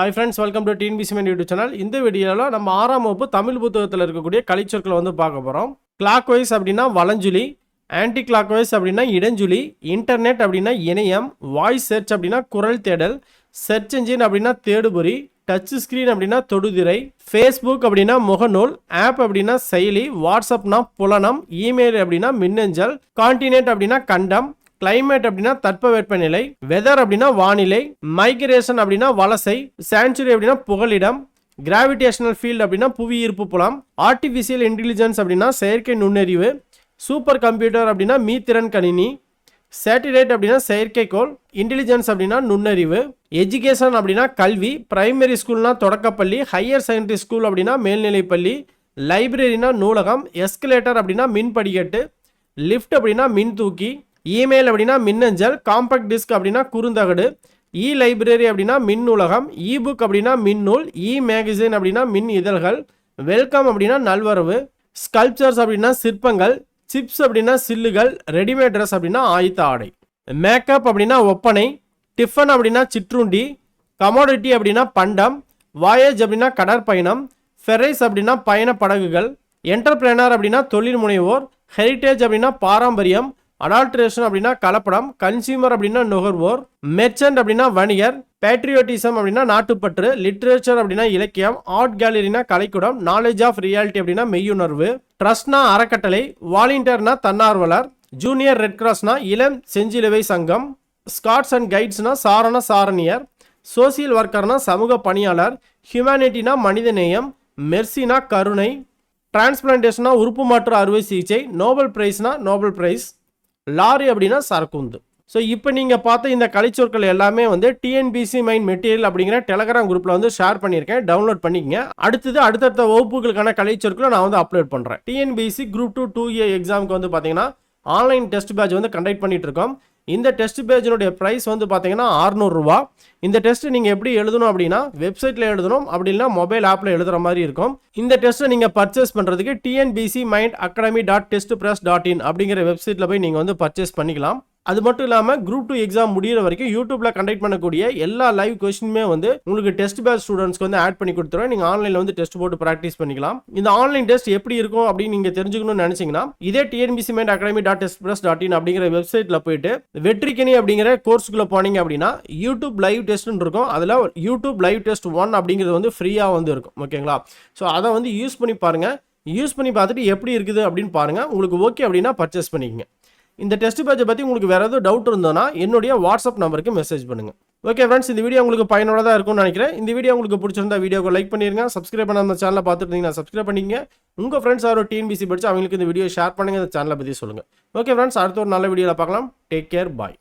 Hi friends welcome to TNPSC mind YouTube channel இந்த வீடியோவில் நம்ம ஆறாம் வகுப்பு தமிழ் புத்தகத்தில் இருக்கக்கூடிய கலைச்சொற்களை வந்து பார்க்க போகிறோம் கிளாக் வைஸ் அப்படின்னா வலஞ்சுழி ஆன்டி கிளாக் வைஸ் அப்படின்னா இடஞ்சுழி இன்டர்நெட் அப்படின்னா இணையம் வாய்ஸ் சர்ச் அப்படின்னா குரல் தேடல் சர்ச் என்ஜின் அப்படின்னா தேடுபொறி டச் ஸ்க்ரீன் அப்படின்னா தொடுதிரை ஃபேஸ்புக் அப்படின்னா முகநூல் ஆப் அப்படின்னா செயலி வாட்ஸ்அப்னா புலனம் இமெயில் அப்படின்னா மின்னஞ்சல் கான்டினென்ட் அப்படின்னா கண்டம் கிளைமேட் அப்படின்னா தட்பவெப்பநிலை வெதர் அப்படின்னா வானிலை மைக்ரேஷன் அப்படின்னா வலசை சான்ச்சுரி அப்படின்னா புகலிடம் கிராவிடேஷனல் ஃபீல்டு அப்படின்னா புவி ஈர்ப்பு புலம் ஆர்டிஃபிஷியல் இன்டெலிஜென்ஸ் அப்படின்னா செயற்கை நுண்ணறிவு சூப்பர் கம்ப்யூட்டர் அப்படின்னா மீத்திறன் கணினி சேட்டிலைட் அப்படின்னா செயற்கைக்கோள் இன்டெலிஜென்ஸ் அப்படின்னா நுண்ணறிவு எஜுகேஷன் அப்படின்னா கல்வி பிரைமரி ஸ்கூல்னா தொடக்கப்பள்ளி ஹையர் செகண்டரி ஸ்கூல் அப்படின்னா மேல்நிலைப்பள்ளி லைப்ரரினா நூலகம் எஸ்கலேட்டர் அப்படின்னா மின் படிக்கட்டு லிஃப்ட் அப்படின்னா மின் தூக்கி இமெயில் அப்படின்னா மின்னஞ்சல் காம்பேக்ட் டிஸ்க் அப்படின்னா குறுந்தகடு இ லைப்ரரி அப்படின்னா மின் நூலகம் இ புக் அப்படின்னா மின்னூல் இ மேகசின் அப்படின்னா மின் இதழ்கள் வெல்கம் அப்படின்னா நல்வரவு ஸ்கல்ப்சர்ஸ் அப்படின்னா சிற்பங்கள் சிப்ஸ் அப்படின்னா சில்லுகள் ரெடிமேட் ட்ரெஸ் அப்படின்னா ஆயுத ஆடை மேக்கப் அப்படின்னா ஒப்பனை டிஃபன் அப்படின்னா சிற்றுண்டி கமோடிட்டி அப்படின்னா பண்டம் வாயேஜ் அப்படின்னா கடற்பயணம் ஃபெரைஸ் அப்படின்னா பயண படகுகள் என்டர்பிரனர் அப்படின்னா தொழில் முனைவோர் ஹெரிட்டேஜ் அப்படின்னா பாரம்பரியம் அடால்ட்ரேஷன் அப்படின்னா கலப்படம் கன்சியூமர் அப்படின்னா நுகர்வோர் மெர்ச்சன்ட் அப்படின்னா வணிகர் பேட்ரியோட்டிசம் அப்படின்னா நாட்டுப்பற்று லிட்ரேச்சர் அப்படின்னா இலக்கியம் ஆர்ட் கேலரினா கலைக்கூடம் நாலேஜ் ஆஃப் ரியாலிட்டி அப்படின்னா மெய்யுணர்வு ட்ரஸ்ட்னா அறக்கட்டளை வாலண்டியர்னா தன்னார்வலர் ஜூனியர் ரெட் கிராஸ்னா இளம் செஞ்சிலுவை சங்கம் ஸ்காட்ஸ் அண்ட் கைட்ஸ்னா சாரண சாரணியர் சோசியல் ஒர்க்கர்னா சமூக பணியாளர் ஹியூமனிட்டினா மனிதநேயம் மெர்சினா கருணை டிரான்ஸ்பிளான்டேஷனா உறுப்பு மாற்று அறுவை சிகிச்சை நோபல் பிரைஸ்னா நோபல் பிரைஸ் லாரி அப்படின்னா சரக்குந்து. ஸோ இப்போ நீங்கள் பார்த்த இந்த கலைச்சொற்கள் எல்லாமே வந்து டிஎன்பிசி மைண்ட் மெட்டீரியல் அப்படிங்கிற டெலகிராம் குரூப்பில் வந்து ஷேர் பண்ணியிருக்கேன். டவுன்லோட் பண்ணிக்கங்க. அடுத்தது அடுத்தடுத்த வகுப்புகளுக்கான கலைச்சொற்களை நான் வந்து அப்லோட் பண்ணுறேன் TNPSC group two two A எக்ஸாமுக்கு வந்து பார்த்தீங்கன்னா ஆன்லைன் டெஸ்ட் பேட்ச் வந்து கண்டக்ட் பண்ணிட்டு இருக்கோம். இந்த டெஸ்ட் பேஜினுடைய ப்ரைஸ் வந்து பார்த்தீங்கன்னா அறுநூறுவா. இந்த டெஸ்ட் நீங்கள் எப்படி எழுதணும் அப்படின்னா வெப்சைட்டில் எழுதணும். அப்படி இல்லைனா மொபைல் ஆப்பில் எழுதுகிற மாதிரி இருக்கும். இந்த டெஸ்ட்டை நீங்கள் பர்ச்சேஸ் பண்ணுறதுக்கு TNPSC mind academy dot test press dot in அப்படிங்கிற வெப்சைட்டில் போய் நீங்கள் வந்து பர்ச்சேஸ் பண்ணிக்கலாம். அது மட்டும் இல்லாமல் குரூப் டூ எக்ஸாம் முடியிற வரைக்கும் யூடியூப்ல கண்டக்ட் பண்ணக்கூடிய எல்லா லைவ் கொஸ்டினுமே வந்து உங்களுக்கு டெஸ்ட் பேட்ச் ஸ்டூடெண்ட்ஸ்க்கு வந்து ஆட் பண்ணி கொடுத்துருவேன் நீங்கள் ஆன்லைனில் வந்து டெஸ்ட் போட்டு ப்ராக்டிஸ் பண்ணிக்கலாம். இந்த ஆன்லைன் டெஸ்ட் எப்படி இருக்கும் அப்படின்னு நீங்கள் தெரிஞ்சுக்கணும்னு நினச்சிங்கன்னா இதே TNPSC mind academy dot test plus dot in அப்படிங்கிற வெப்சைட்டில் போயிட்டு வெற்றிக்கணி அப்படிங்கிற கோர்ஸுக்குள்ளே போனீங்க அப்படின்னா யூடியூப் லைவ் டெஸ்ட்னு இருக்கும். அதில் யூடியூப் லைவ் டெஸ்ட் ஒன் அப்படிங்கிறது வந்து ஃப்ரீயாக வந்து இருக்கும். ஓகேங்களா ஸோ அதை வந்து யூஸ் பண்ணி பாருங்கள் யூஸ் பண்ணி பார்த்துட்டு எப்படி இருக்குது அப்படின்னு பாருங்கள் உங்களுக்கு ஓகே அப்படின்னா பர்ச்சேஸ் பண்ணிக்கங்க. இந்த டெஸ்ட் பேட்சை பற்றி உங்களுக்கு வேறு எதுவும் டவுட் இருந்தோன்னா என்னுடைய வாட்ஸ்அப் நம்பருக்கு மெசேஜ் பண்ணுங்கள் ஓகே ஃப்ரெண்ட்ஸ் இந்த வீடியோ உங்களுக்கு பயனுள்ளதாக இருக்கும்னு நினைக்கிறேன். இந்த வீடியோ உங்களுக்கு பிடிச்சிருந்தா வீடியோக்கு லைக் பண்ணிருங்க. சப்ஸ்கிரைப் பண்ண அந்த சேனலை பார்த்துருந்தீங்கன்னா சப்ஸ்கிரைப் பண்ணிங்க உங்கள் ஃப்ரெண்ட்ஸ் யாரோ டிஎன்பிசி படிச்சு அவங்களுக்கு இந்த வீடியோ ஷேர் பண்ணுங்கள் இந்த சேனலை பற்றி சொல்லுங்கள் ஓகே ஃப்ரெண்ட்ஸ் அடுத்த ஒரு நல்ல வீடியோவில் பார்க்கலாம். Take care bye